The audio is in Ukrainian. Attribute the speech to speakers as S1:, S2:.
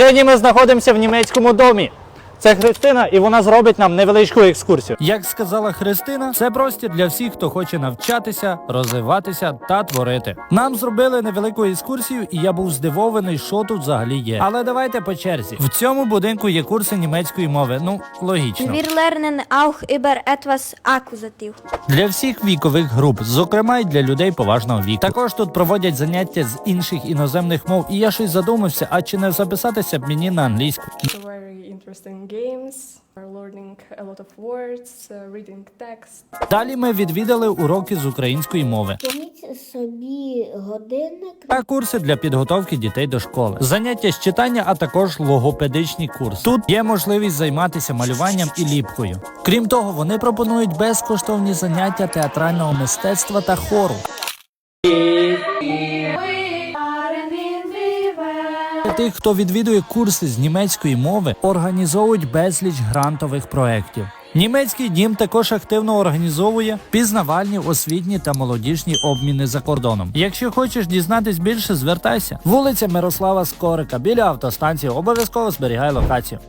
S1: Сьогодні ми знаходимося в німецькому домі. Це Христина, і вона зробить нам невеличку екскурсію.
S2: Як сказала Христина, це простір для всіх, хто хоче навчатися, розвиватися та творити. Нам зробили невелику екскурсію, і я був здивований, що тут взагалі є. Але давайте по черзі. В цьому будинку є курси німецької мови. Ну логічно.
S3: Wir lernen auch über etwas Akkusativ.
S2: Для всіх вікових груп, зокрема й для людей поважного віку. Також тут проводять заняття з інших іноземних мов, і я щось задумався, а чи не записатися б мені на англійську?
S4: very interesting games. Learning a lot of words, uh, reading text.
S2: Далі ми відвідали уроки з української мови.
S5: Візьміть собі годинник.
S2: та курси для підготовки дітей до школи, заняття з читання, а також логопедичні курси. Тут є можливість займатися малюванням і ліпкою. Крім того, вони пропонують безкоштовні заняття театрального мистецтва та хору. Для тих, хто відвідує курси з німецької мови, організовують безліч грантових проєктів. Німецький дім також активно організовує пізнавальні, освітні та молодіжні обміни за кордоном. Якщо хочеш дізнатись більше, звертайся. Вулиця Мирослава Скорика біля автостанції. Обов'язково зберігай локацію.